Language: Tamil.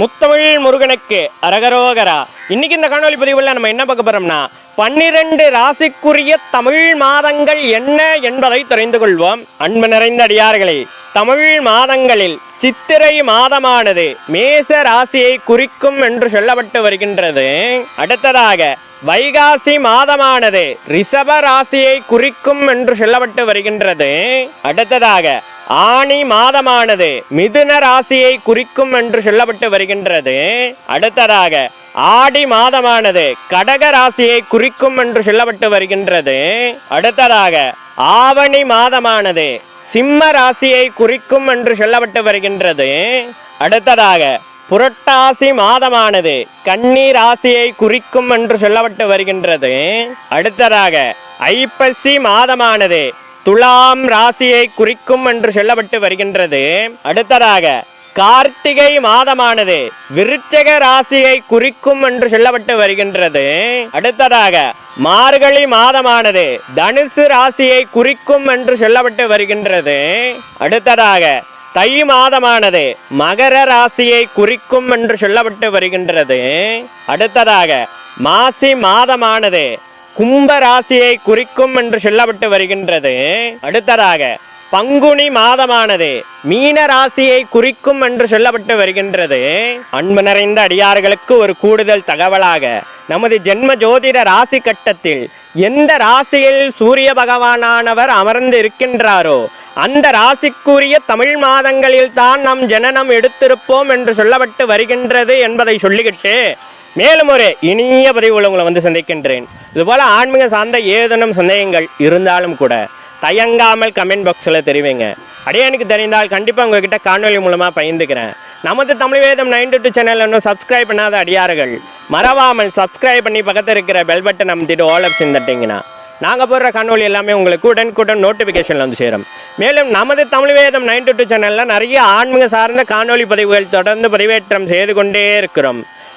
முத்தமிழ் முருகனுக்கு அரகரோகரா. இன்னைக்கு இந்த காணொலி பதிவுல நம்ம என்ன பார்க்க போறோம்னா பன்னிரண்டு ராசிக்குரிய தமிழ் மாதங்கள் என்ன என்பதை தெரிந்து கொள்வோம். அன்பு நிறைந்த அடியார்களே தமிழ் மாதங்களில் சித்திரை மாதமானது மேச ராசியை குறிக்கும் என்று சொல்லப்பட்டு வருகின்றது. அடுத்ததாக வைகாசி மாதமானது ரிஷப ராசியை குறிக்கும் என்று சொல்லப்பட்டு வருகின்றது. அடுத்ததாக ஆணி மாதமானது மிதுன ராசியை குறிக்கும் என்று சொல்லப்பட்டு வருகின்றது. அடுத்ததாக ஆடி மாதமானது கடக ராசியை குறிக்கும் என்று சொல்லப்பட்டு வருகின்றது. அடுத்ததாக ஆவணி மாதமானது சிம்ம ராசியை குறிக்கும் என்று சொல்லப்பட்டு வருகின்றது. அடுத்ததாக புரட்டாசி மாதமானது கன்னி ராசியை குறிக்கும் என்று சொல்லப்பட்டு வருகின்றது. அடுத்ததாக ஐப்பசி மாதமானது துலாம் ராசியை குறிக்கும் என்று சொல்லப்பட்டு வருகின்றது. அடுத்ததாக கார்த்திகை மாதமானது விருச்சக ராசியை குறிக்கும் என்று சொல்லப்பட்டு வருகின்றது. அடுத்ததாக மார்கழி மாதமானது தனுசு ராசியை குறிக்கும் என்று சொல்லப்பட்டு வருகின்றது. அடுத்ததாக தை மாதமானது மகர ராசியை குறிக்கும் என்று சொல்லப்பட்டு வருகின்றது. அடுத்ததாக மாசி மாதமானது கும்ப ராசியை குறிக்கும் என்று சொல்லப்பட்டு வருகின்றது. அடுத்ததாக பங்குனி மாதமானது மீன ராசியை குறிக்கும் என்று சொல்லப்பட்டு வருகின்றது. அன்பு நிறைந்த அடியார்களுக்கு ஒரு கூடுதல் தகவலாக நமது ஜென்ம ஜோதிட ராசி கட்டத்தில் எந்த ராசியில் சூரிய பகவானானவர் அமர்ந்து இருக்கின்றாரோ அந்த ராசிக்குரிய தமிழ் மாதங்களில் தான் நம் ஜனனம் எடுத்திருப்போம் என்று சொல்லப்பட்டு வருகின்றது என்பதை சொல்லிக்கிட்டு மேலும் ஒரு இனிய பதிவு உள்ளவங்களை வந்து சந்திக்கின்றேன். இதுபோல் ஆன்மீக சார்ந்த ஏதேனும் சந்தேகங்கள் இருந்தாலும் கூட தயங்காமல் கமெண்ட் பாக்ஸில் தெரிவிங்க. அப்படியே எனக்கு தெரிந்தால் கண்டிப்பாக உங்ககிட்ட காணொலி மூலமாக பகிர்ந்துக்கிறேன். நமது Tamil Vedam nine two channel இன்னும் சப்ஸ்கிரைப் பண்ணாத அடியார்கள் மறவாமல் சப்ஸ்கிரைப் பண்ணி பக்கத்தில் இருக்கிற பெல் பட்டன் அமைத்திட்டு ஆல் ஆப்ஷன் தட்டிங்கன்னா நாங்கள் போடுற காணொலி எல்லாமே உங்களுக்கு உடனுக்குடன் நோட்டிஃபிகேஷனில் வந்து சேரும். மேலும் நமது தமிழ் வேதம் நைன் டூ சேனலில் நிறைய ஆன்மீக சார்ந்த காணொலி பதிவுகள் தொடர்ந்து பதிவேற்றம் செய்து கொண்டே இருக்கிறோம்.